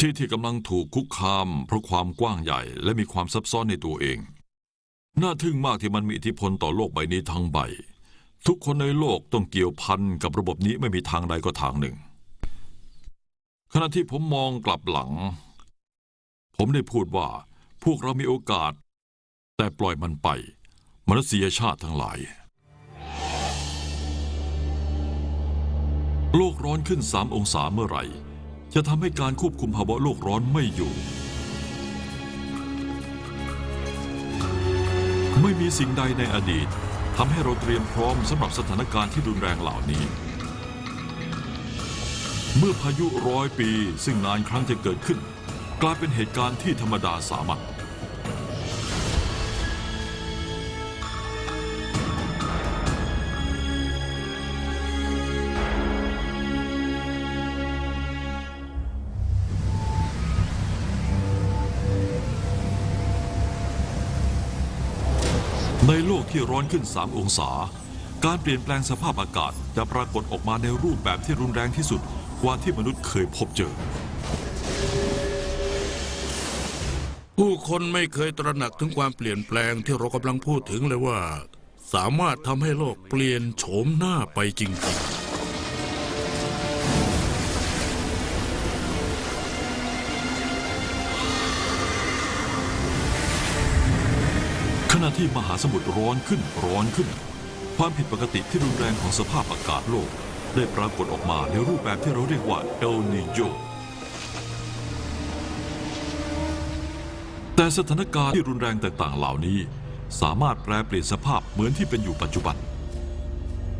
ที่ที่กำลังถูกคุกคาม เพราะความกว้างใหญ่และมีความซับซ้อนในตัวเอง น่าทึ่งมากที่มันมีอิทธิพลต่อโลกใบนี้ทั้งใบ ทุกคนในโลกต้องเกี่ยวพันกับระบบนี้ไม่มีทางใดก็ทางหนึ่ง ขณะที่ผมมองกลับหลัง ผมได้พูดว่าพวกเรามีโอกาส แต่ปล่อยมันไป มนุษยชาติทั้งหลาย โลกร้อนขึ้นสามองศาเมื่อไหร่ จะทำให้การควบคุมภาวะโลกร้อนไม่อยู่ ไม่มีสิ่งใดในอดีตทำให้เราเตรียมพร้อมสำหรับสถานการณ์ที่รุนแรงเหล่านี้ เมื่อพายุร้อยปีซึ่งนานครั้งจะเกิดขึ้น กลายเป็นเหตุการณ์ที่ธรรมดาสามัญ ในโลกที่ร้อนขึ้น 3 องศา การเปลี่ยนแปลงสภาพอากาศจะปรากฏออกมาในรูปแบบที่รุนแรงที่สุดกว่าที่มนุษย์เคยพบเจอ ผู้คนไม่เคยตระหนักถึงความเปลี่ยนแปลงที่เรากำลังพูดถึงเลยว่า สามารถทำให้โลกเปลี่ยนโฉมหน้าไปจริงๆ ณะที่มหาสมุทรร้อนขึ้นร้อนขึ้น ความผิดปกติที่รุนแรงของสภาพอากาศโลก ได้ปรากฏออกมาในรูปแบบที่เราเรียกว่าเอลนิโยแต่สถานการณ์ที่รุนแรงต่างๆเหล่านี้ สามารถแปลเปลี่ยนสภาพเหมือนที่เป็นอยู่ปัจจุบัน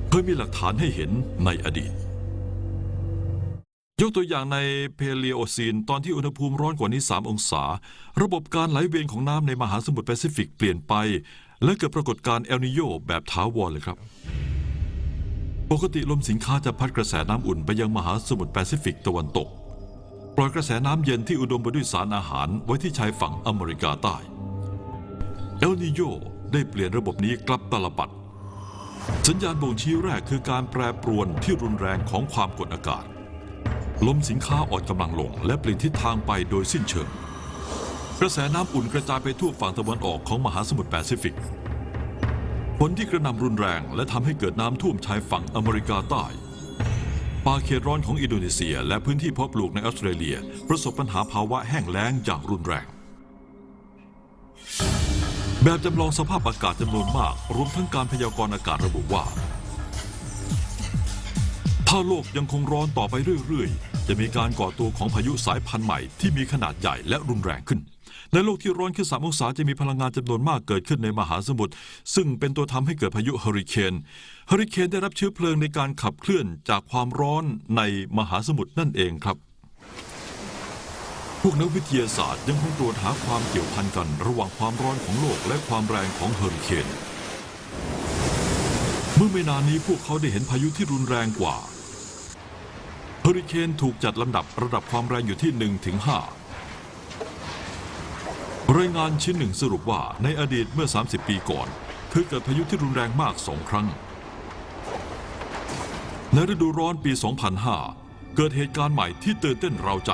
เคยมีหลักฐานให้เห็นในอดีต ยกตัวอย่างในเพลีโอซีนตอนที่อุณหภูมิร้อนกว่านี้ 3 องศา ระบบการไหลเวียนของน้ำในมหาสมุทรแปซิฟิกเปลี่ยนไป และเกิดปรากฏการณ์เอลนิโยแบบถาวรเลยครับ ปกติลมสิงค้าจะพัดกระแสน้ำอุ่นไปยังมหาสมุทรแปซิฟิกตะวันตก ปล่อยกระแสน้ำเย็นที่อุดมไปด้วยสารอาหารไว้ที่ชายฝั่งอเมริกาใต้เอลนิโยได้เปลี่ยนระบบนี้กลับตลปัด สัญญาณบ่งชี้แรกคือการแปรปรวนที่รุนแรงของความกดอากาศ ลมสินค้าอ่อนกำลังลง และเปลี่ยนทิศทางไปโดยสิ้นเชิง กระแสน้ำอุ่นกระจายไปทั่วฝั่งตะวันออกของมหาสมุทรแปซิฟิกฝนที่กระหน่ำรุนแรงและทำให้เกิดน้ำท่วมชายฝั่งอเมริกาใต้ป่าเขตร้อนของอินโดนีเซีย และพื้นที่เพาะปลูกในออสเตรเลีย ประสบปัญหาภาวะแห้งแล้งอย่างรุนแรง แบบจำลองสภาพอากาศจำนวนมาก รวมทั้งการพยากรณ์อากาศระบุว่า ถ้าโลกยังคงร้อนต่อไปเรื่อยๆ จะมีการก่อตัวของพายุสายพันธุ์ใหม่ที่มีขนาดใหญ่และรุนแรงขึ้น ในโลกที่ร้อนขึ้น3องศาจะมีพลังงานจำนวนมากเกิดขึ้นในมหาสมุทรซึ่งเป็นตัวทำให้เกิดพายุเฮอริเคนเฮอริเคนได้รับเชื้อเพลิงในการขับเคลื่อนจากความร้อนในมหาสมุทรนั่นเองครับ พวกนักวิทยาศาสตร์ยังคงตรวจหาความเกี่ยวพันกันระหว่างความร้อนของโลกและความแรงของเฮอริเคนเมื่อไม่นานนี้พวกเขาได้เห็นพายุที่รุนแรงกว่า อริเคนถูกจัดลำดับระดับความแรงอยู่ที่1ถึง5รายงานชิ้นหนึ่งสรุปว่าในอดีตเมื่อ 30 ปีก่อน เคยเกิดพายุที่รุนแรงมากสองครั้ง ในฤดูร้อนปี 2005 เกิดเหตุการณ์ใหม่ที่ตื่นเต้นเราใจ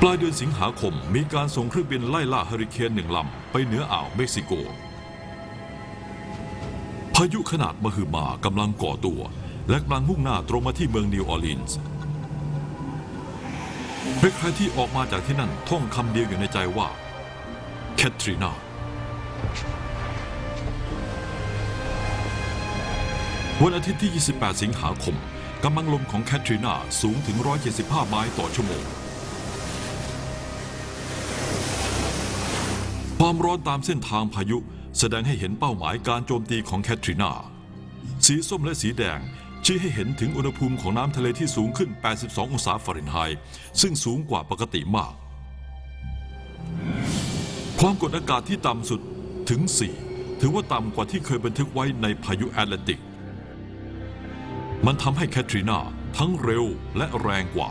ปลายเดือนสิงหาคมมีการส่งเครื่องบินไล่ล่าเฮอริเคนหนึ่งลำไปเหนืออ่าวเม็กซิโกายุขนาดมหึมากำลังก่อตัว และกำลังมุ่งหน้าตรงมาที่เมืองนิวออร์ลีนส์ใครๆที่ออกมาจากที่นั่นท่องคำเดียวอยู่ในใจว่าแคทรีนาวันอาทิตย์ที่ 28 สิงหาคม กำลังลมของแคทรีนาสูงถึง 175 ไมล์ต่อชั่วโมง ความร้อนตามเส้นทางพายุ แสดงให้เห็นเป้าหมายการโจมตีของแคทรีนาสีส้มและสีแดงชี้ให้เห็นถึงอุณหภูมิของน้ำทะเลที่สูงขึ้น 82 องศาฟาเรนไฮต์ซึ่งสูงกว่าปกติมาก ความกดอากาศที่ต่ำสุดถึง 4 ถือว่าต่ำกว่าที่เคยบันทึกไว้ในพายุแอตแลนติก มันทำให้แคทรีนาทั้งเร็วและแรงกว่า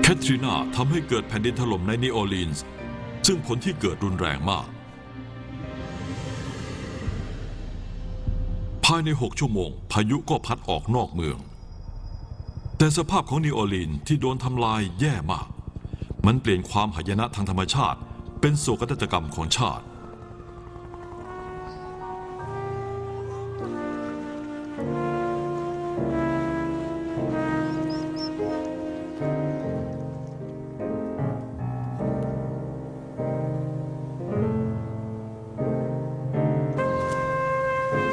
แคทรีนาทำให้เกิดแผ่นดินถล่มในนิโอลีนส์ ซึ่งผลที่เกิดรุนแรงมาก ภายใน 6 ชั่วโมง พายุก็พัดออกนอกเมือง แต่สภาพของนิโอลีนที่โดนทำลายแย่มาก มันเปลี่ยนความหายนะทางธรรมชาติ เป็นโศกนาฏกรรมของชาติ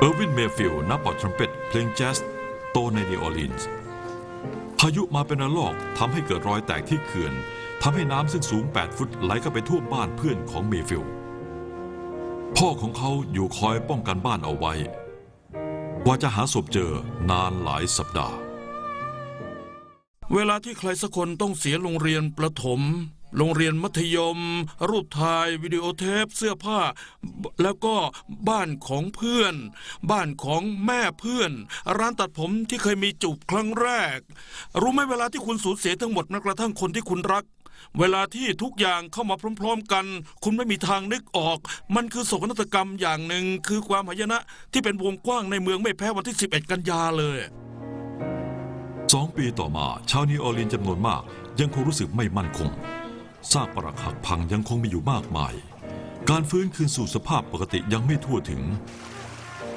เออร์วินเมฟิลนักเป่าทรัมเป็ตเพลงแจ๊สโตในนิโอลีนส์พายุมาเป็นระลอกทำให้เกิดรอยแตกที่เขื่อนทำให้น้ำซึ่งสูง 8 ฟุตไหลเข้าไปท่วมบ้านเพื่อนของเมฟิลพ่อของเขาอยู่คอยป้องกันบ้านเอาไว้กว่าจะหาศพเจอนานหลายสัปดาห์ เวลาที่ใครสักคนต้องเสียโรงเรียนประถม โรงเรียนมัธยม รูปถ่ายวิดีโอเทปเสื้อผ้า แล้วก็บ้านของเพื่อน บ้านของแม่เพื่อน ร้านตัดผมที่เคยมีจูบครั้งแรก รู้ไหมเวลาที่คุณสูญเสียทั้งหมดแม้กระทั่งคนที่คุณรัก เวลาที่ทุกอย่างเข้ามาพร้อม ๆ กัน คุณไม่มีทางนึกออก มันคือโศกนาฏกรรมอย่างหนึ่งคือความหายนะที่เป็นวงกว้างในเมืองไม่แพ้วันที่ 11 กันยาเลยสองปีต่อมา ชาวนิโอรลีนจำนวนมาก ยังคงรู้สึกไม่มั่นคง ซากปรักหักพังยังคงมีอยู่มากมาย การฟื้นคืนสู่สภาพปกติยังไม่ทั่วถึง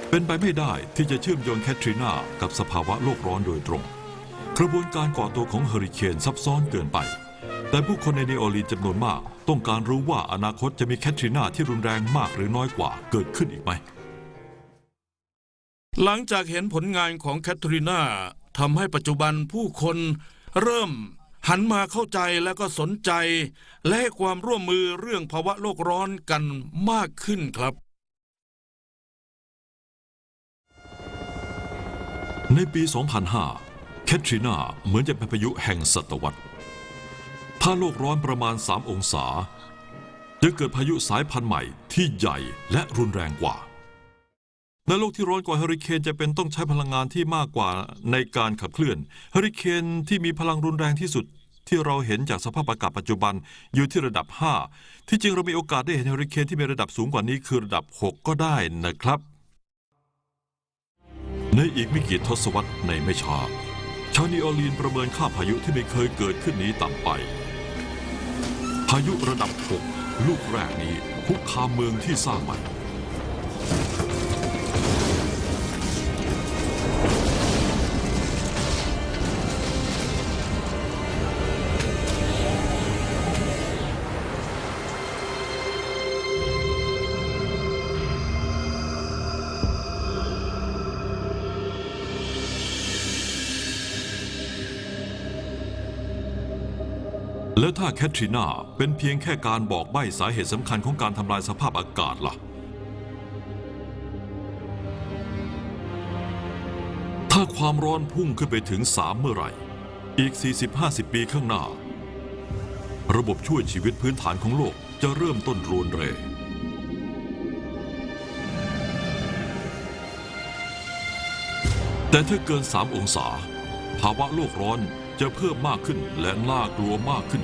เป็นไปไม่ได้ที่จะเชื่อมโยงแคทรีนากับสภาวะโลกร้อนโดยตรง กระบวนการก่อตัวของเฮอริเคนซับซ้อนเกินไป แต่ผู้คนในนิโอลีนจำนวนมาก ต้องการรู้ว่าอนาคตจะมีแคทรีนาที่รุนแรงมากหรือน้อยกว่าเกิดขึ้นอีกไหม หลังจากเห็นผลงานของแคทรีนาทำให้ปัจจุบันผู้คนเริ่ม หันมาเข้าใจและก็สนใจ และให้ความร่วมมือเรื่องภาวะโลกร้อนกันมากขึ้นครับ ในปี 2005 แคทรีนาเหมือนจะเป็นพายุแห่งศตวรรษ ถ้าโลกร้อนประมาณ 3 องศา จะเกิดพายุสายพันธุ์ใหม่ที่ใหญ่และรุนแรงกว่า ในโลกที่ร้อนกว่าเฮอริเคนจะเป็นต้องใช้พลังงานที่มากกว่าในการขับเคลื่อนเฮอริเคนที่มีพลังรุนแรงที่สุด ที่เราเห็นจากสภาพอากาศปัจจุบันอยู่ที่ระดับ 5 ที่จริงเรามีโอกาสได้เห็นเฮอริเคนที่มีระดับสูงกว่านี้คือระดับ 6 ก็ได้นะครับ ในอีกไม่กี่ทศวรรษในไม่ช้าชาวนิโอลีนประเมินค่าพายุที่ไม่เคยเกิดขึ้นนี้ต่ำไป พายุระดับ 6 ลูกแรกนี้คุกคามเมืองที่สร้างใหม่ แล้วถ้าแคทรีนาเป็นเพียงแค่การบอกใบ้สาเหตุสำคัญของการทำลายสภาพอากาศล่ะ ถ้าความร้อนพุ่งขึ้นไปถึง3เมื่อไหร่ อีก 40-50 ปีข้างหน้า ระบบช่วยชีวิตพื้นฐานของโลกจะเริ่มต้นรวนเร แต่ถ้าเกิน 3 องศา ภาวะโลกร้อน จะเพิ่มมากขึ้นและน่ากลัวมากขึ้น